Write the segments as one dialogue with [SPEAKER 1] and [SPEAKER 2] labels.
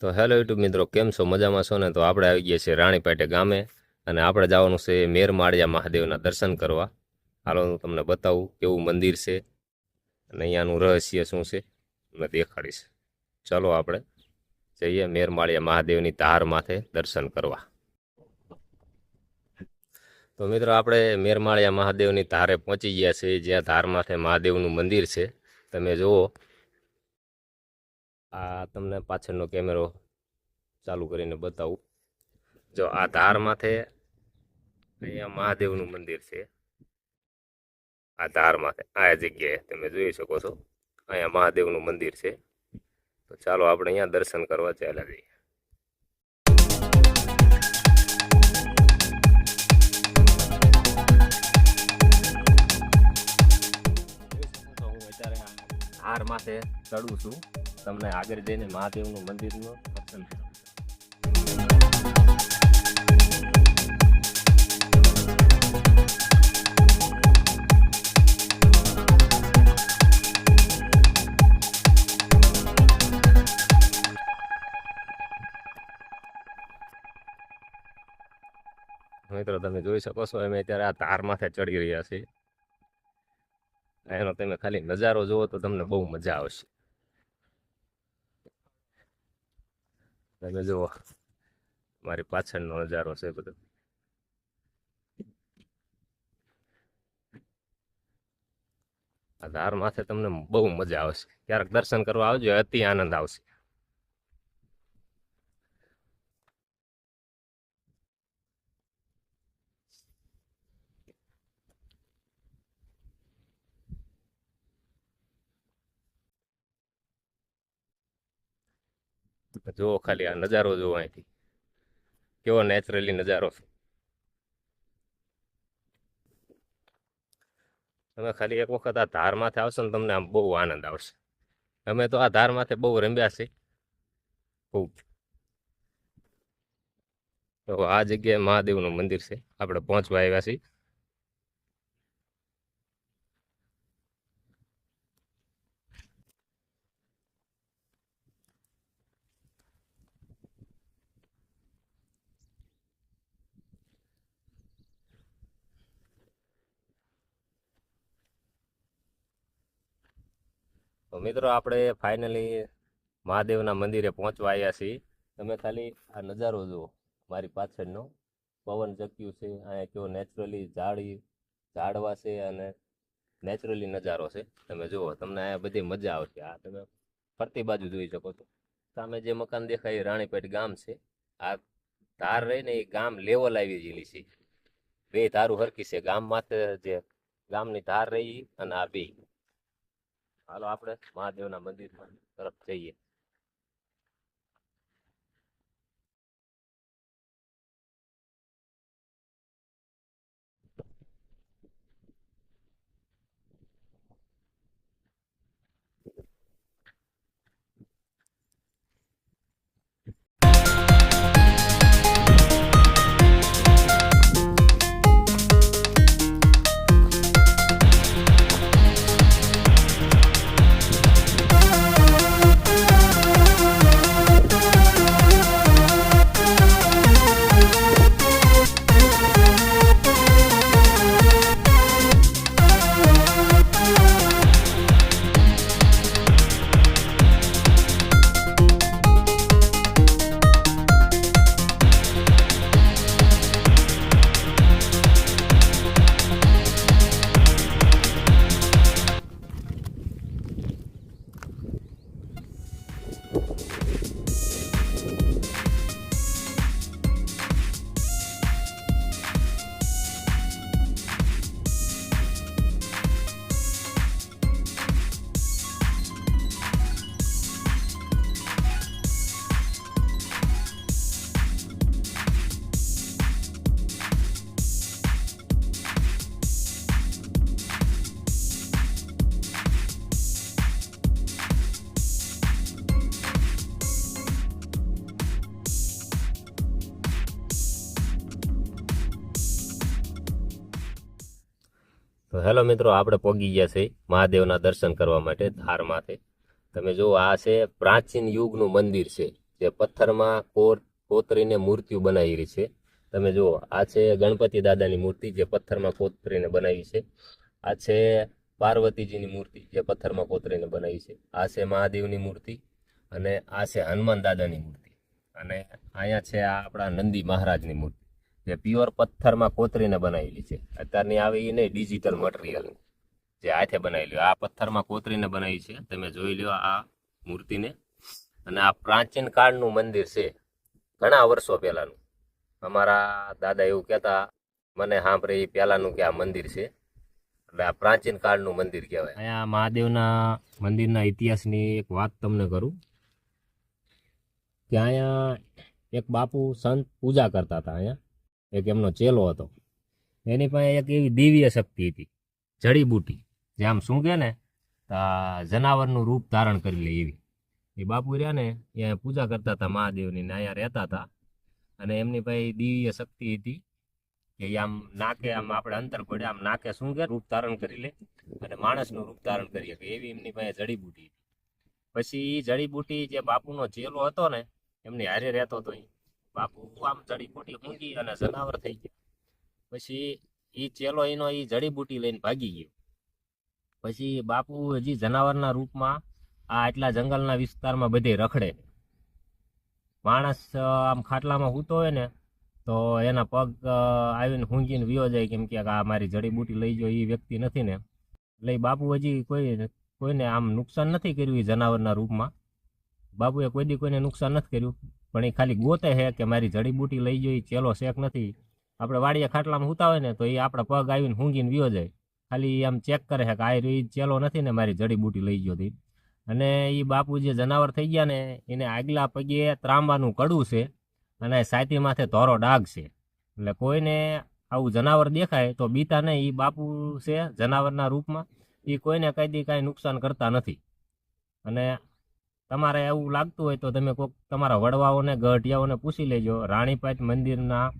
[SPEAKER 1] તો hello YouTube મિત્રો, કેમ છો? મજામાં છો ને? તો આપણે આવી ગયા છીએ રાણીપેટે ગામે અને આપણે જવાનું છે મેરમાળિયા મહાદેવના દર્શન કરવા. હાલો, હું તમને બતાવું કેવું મંદિર છે અને અહીંયાનું રહસ્ય શું છે. તમને દેખાડીશ. ચાલો આપણે જઈએ મેરમાળિયા મહાદેવની ધાર માથે દર્શન કરવા. તો મિત્રો, આપણે મેરમાળિયા મહાદેવની ધારે પહોંચી ગયા છે જ્યાં ધાર માથે મહાદેવનું મંદિર છે. તમે જુઓ આ તમને પાછળનો કેમેરો ચાલુ કરીને બતાવું. જો આ ધાર માથે અહીંયા મહાદેવનું મંદિર છે. આ ધાર માથે આ જગ્યાએ તમે જોઈ શકો છો, અહીંયા મહાદેવનું મંદિર છે. તો ચાલો આપણે અહીંયા દર્શન કરવા ચાલ્યા જઈએ. હું અત્યારે ધાર માથે ચડું છું. તમને આગળ જઈને મહાદેવનું મંદિરનું દર્શન મિત્રો, તમે જોઈ શકો છો, અમે અત્યારે આ તાર માથે ચડી રહ્યા છીએ. એનો તમે ખાલી નજારો જુઓ તો તમને બહુ મજા આવશે. તમે જુઓ, મારી પાછળનો નજારો છે બધો. આ ધાર માથે તમને બહુ મજા આવશે. ક્યારેક દર્શન કરવા આવજો, અતિ આનંદ આવશે. જુઓ ખાલી આ નજારો જુઓ અહીંથી. કેવો નેચરલી નજારો છે. તમે ખાલી એક વખત આ ધાર માથે આવશો ને તમને આમ બહુ આનંદ આવશે. અમે તો આ ધાર માથે બહુ રમ્યા છે ખૂબ. તો આ જગ્યાએ મહાદેવનું મંદિર છે. આપણે પહોંચવા આવ્યા છીએ. તો મિત્રો આપણે ફાઇનલી મહાદેવના મંદિરે પહોંચવા આવ્યા છીએ. તમે ખાલી આ નજારો જુઓ, મારી પાછળનો. પવન ચક્યું છે, અહીંયા કેવો નેચરલી ઝાડી, ઝાડવા છે અને નેચરલી નજારો છે. તમે જુઓ, તમને અહીંયા બધી મજા આવશે. આ તમે ફરતી બાજુ જોઈ શકો છો. સામે જે મકાન દેખાય એ રાણીપેટ ગામ છે. આ ધાર રહીને એ ગામ લેવલ આવી ગયેલી છે. બે ધારું હરકી છે. ગામ માત્ર જે ગામની ધાર રહી અને આ બે. હાલો આપણે મહાદેવના મંદિર તરફ જઈએ. હેલો મિત્રો, આપણે પોગી ગયા છે મહાદેવના દર્શન કરવા માટે ધારમાંથી. તમે જુઓ, આ છે પ્રાચીન યુગનું મંદિર છે, જે પથ્થરમાં કોર, કોતરીને મૂર્તિઓ બનાવી છે. તમે જુઓ, આ છે ગણપતિ દાદાની મૂર્તિ, જે પથ્થરમાં કોતરીને બનાવી છે. આ છે પાર્વતીજીની મૂર્તિ, જે પથ્થરમાં કોતરીને બનાવી છે. આ છે મહાદેવની મૂર્તિ અને આ છે હનુમાન દાદાની મૂર્તિ. અને અહીંયા છે આ આપણા નંદી મહારાજની મૂર્તિ. જે પ્યોર પથ્થરમાં કોતરીને બનાવેલી છે. અત્યારની આવે એ નહીં ડિજિટલ મટીરિયલ જે હાથે બનાવેલી આ પથ્થરમાં કોતરીને બનાવી છે. તમે જોઈ લો આ મૂર્તિને. અને આ પ્રાચીન કાળનું મંદિર છે. ઘણા વર્ષો પહેલાનું. અમારા દાદા એવું કહેતા, મને સાંભળે એ પહેલાનું કે આ મંદિર છે. એટલે આ પ્રાચીન કાળનું મંદિર કહેવાય. અહીંયા મહાદેવના મંદિરના ઇતિહાસની એક વાત તમને કરું. કે અહીંયા એક બાપુ સંત પૂજા કરતા હતા અહીંયા. એક એમનો ચેલો હતો. એની પાસે એક એવી દિવ્ય શક્તિ હતી જડીબૂટી જે આમ શું કે ને જનાવરનું રૂપ ધારણ કરી લે એવી. એ બાપુ રહ્યા ને, એ પૂજા કરતા હતા મહાદેવની ને અહીંયા રહેતા હતા. અને એમની પાસે દિવ્ય શક્તિ હતી કે આમ નાકે, આમ આપણે અંતર પડે આમ નાકે શું કે રૂપ ધારણ કરી લે અને માણસનું રૂપ ધારણ કરી શકે એવી એમની પાસે જડીબુટી હતી. પછી એ જડીબૂટી જે બાપુનો ચેલો હતો ને, એમની હારે રહેતો હતો ઈ. બાપુ આમ જડીબુટી મૂકી અને જનાવર થઈ ગયા. પછી એ ચેલો એનો એ જડીબુટી લઈને ભાગી ગયો. પછી બાપુ હજી જનાવરના રૂપમાં આ આટલા જંગલના વિસ્તારમાં બધે રખડે. માણસ આમ ખાટલામાં સૂતો હોય ને, તો એના પગ આવીને હુંગીને વિયો જાય કેમ કે આ મારી જડીબુટી લઈ ગયો એ વ્યક્તિ નથી ને. એટલે બાપુ હજી કોઈ, કોઈને આમ નુકસાન નથી કર્યું એ જનાવરના રૂપમાં? બાપુએ કોઈ દી કોઈને નુકસાન નથી કર્યું? પણ એ ખાલી ગોતે છે કે મારી જડીબુટી લઈ જઈ ચેલો શેક નથી. આપણે વાડીએ ખાટલામાં સૂતા હોય ને તો એ આપણા પગ આવીને હુંગીને વિયો જાય. ખાલી આમ ચેક કરે છે કે આ રહી ચેલો નથી ને મારી જડીબુટી લઈ ગયો અને એ બાપુ જે જનાવર થઈ ગયા ને, એને આગલા પગે ત્રાંબાનું કડું છે અને સાયતી માથે ધોરો ડાઘ છે. એટલે કોઈને આવું જનાવર દેખાય તો બીતા નહીં. એ બાપુ છે જનાવરના રૂપમાં. એ કોઈને કઈ દી કાંઈ નુકસાન કરતા નથી. અને તમારે એવું લાગતું હોય તો તમે કોઈક તમારા વડવાઓને, ગઢિયાઓને પૂછી લેજો. રાણીપાટ મંદિરના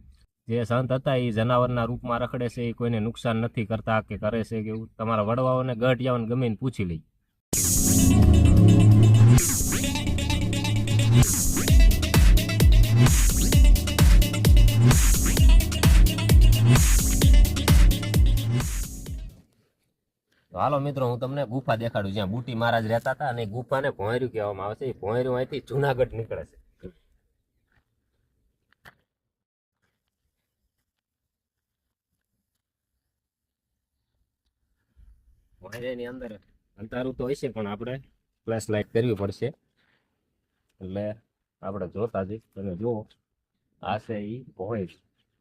[SPEAKER 1] જે સંત હતા, એ જનાવરના રૂપમાં રખડે છે, એ કોઈને નુકસાન નથી કરતા કે કરે છે કે એવું. તમારા વડવાઓને, ગઢિયાઓને ગમીને પૂછી લેજો તો હાલો મિત્રો, હું તમને ગુફા દેખાડું. જ્યાં બુટી મહારાજ રહેતા હતા અને ગુફાને ભોંયરું કહેવામાં આવે છે. એ ભોંયરું અહીંથી જુનાગઢ નીકળે છે. ભોંયરાની અંદર અંધારું તો હશે, પણ આપણે ફ્લેશ લાઇટ કરવી પડશે. એટલે આપણે જોતા જઈ તમે જુઓ, આ છે એ ભોંયર.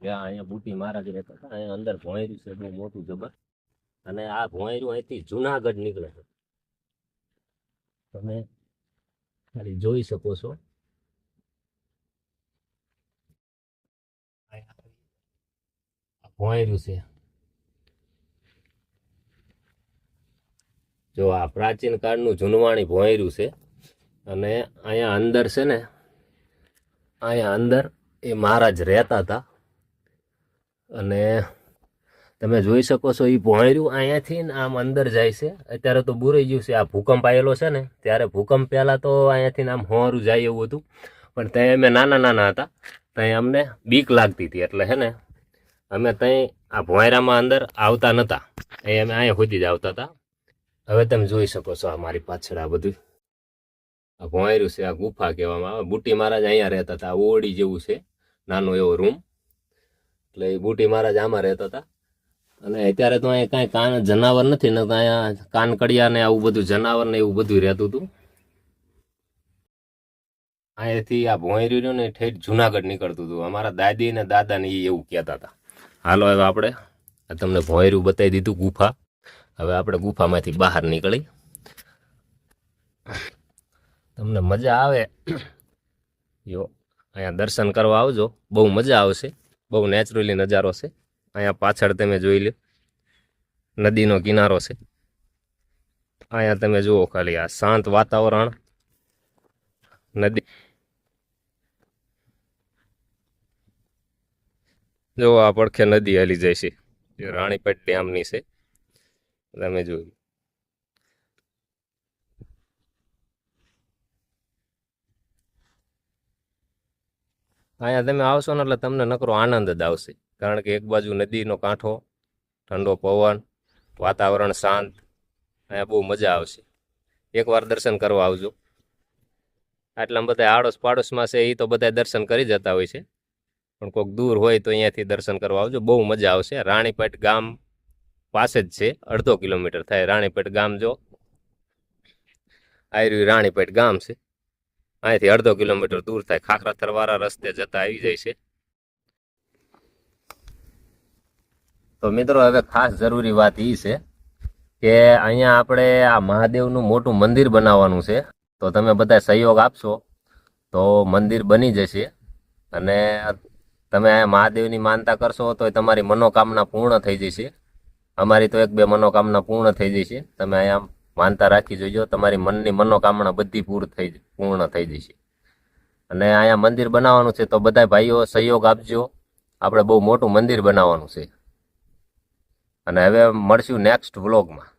[SPEAKER 1] જ્યાં અહીંયા બુટી મહારાજ રહેતા હતા, અહીંયા અંદર ભોંયરું છે, બહુ મોટું જબર. અને આ ભોંયરું અહીંથી જુનાગઢ નીકળે છે. તમે ખાલી જોઈ શકો છો. ભોંયરું છે. જો આ પ્રાચીન કાળનું જૂનવાણી ભોંયરું છે અને અહીંયા અંદર છે ને, અહીંયા અંદર એ મહારાજ રહેતા હતા. અને તમે જોઈ શકો છો એ ભોંયરું અહીંયાથી આમ અંદર જાય છે. અત્યારે તો બુરાઈ ગયું છે, આ ભૂકંપ આવેલો છે ને, ત્યારે ભૂકંપ પહેલાં તો અહીંયાથી આમ હોરું જાય એવું હતું. પણ ત્યાં અમે નાના નાના હતા ત્યાં અમને બીક લાગતી હતી, એટલે હે ને, અમે ત્યાં આ ભોંયરામાં અંદર આવતા નહોતા એ અમે અહીંયા સુધી જ આવતા હતા. હવે તમે જોઈ શકો છો આ મારી પાછળ આ બધું. આ ભોંયરું છે, આ ગુફા કહેવામાં આવે. બુટી મહારાજ અહીંયા રહેતા હતા ઓડી જેવું છે, નાનો એવો રૂમ એટલે એ બુટી મહારાજ આમાં રહેતા હતા. અને અત્યારે તો અહીંયા કાંઈ કાન જનાવર નથી, ને અહીંયા કાનકડિયા ને આવું બધું જનાવર ને એવું બધું રહેતું હતું. અહીંયાથી આ ભોંયરીનું ને ઠેઠ જુનાગઢ નીકળતું હતું. અમારા દાદી ને દાદા ને એ એવું કહેતા હતા. હાલો હવે આપણે તમને ભોંયરું બતાવી દીધું ગુફા. હવે આપણે ગુફામાંથી બહાર નીકળી. તમને મજા આવે? યો અહીંયા દર્શન કરવા આવજો. બહુ મજા આવશે. બહુ નેચરલી નજારો છે. અહીંયા પાછળ તમે જોઈ લો નદીનો કિનારો છે. અહીંયા તમે જુઓ ખાલી આ શાંત વાતાવરણ. નદી જો આ પડખે નદી હાલી જાય છે. જે રાણીપેટ ડેમની છે. તમે જોયું અહીંયા તમે આવશો ને એટલે તમને નકરો આનંદ જ આવશે. કારણ કે એક બાજુ નદીનો કાંઠો, ઠંડો પવન, વાતાવરણ શાંત, અહીંયા બહુ મજા આવશે. એકવાર દર્શન કરવા આવજો. આટલા બધા આડોશ પાડોશમાં છે, એ તો બધા દર્શન કરી જતા હોય છે. પણ કોઈક દૂર હોય તો અહીંયાથી દર્શન કરવા આવજો. બહુ મજા આવશે. રાણીપેટ ગામ પાસે જ છે. અડધો કિલોમીટર થાય. રાણીપેટ ગામ જો. આયરું રાણીપેટ ગામ છે. અહીંયાથી અડધો કિલોમીટર દૂર થાય. ખાખરા થરવાળા રસ્તે જતા આવી જાય છે. તો મિત્રો હવે ખાસ જરૂરી વાત એ છે કે અહીંયા આપણે આ મહાદેવનું મોટું મંદિર બનાવવાનું છે. તો તમે બધા સહયોગ આપશો તો મંદિર બની જશે અને તમે અહીંયા મહાદેવની માનતા કરશો તો તમારી મનોકામના પૂર્ણ થઈ જશે. અમારી તો એક બે મનોકામના પૂર્ણ થઈ જશે. તમે અહીંયા માનતા રાખી જોજો, તમારી મનની મનોકામના બધી પૂર્ણ થઈ પૂર્ણ થઈ જશે. અને અહીંયા મંદિર બનાવવાનું છે તો બધા ભાઈઓ સહયોગ આપજો. આપણે બહુ મોટું મંદિર બનાવવાનું છે. અને હવે મળશું નેક્સ્ટ વ્લોગમાં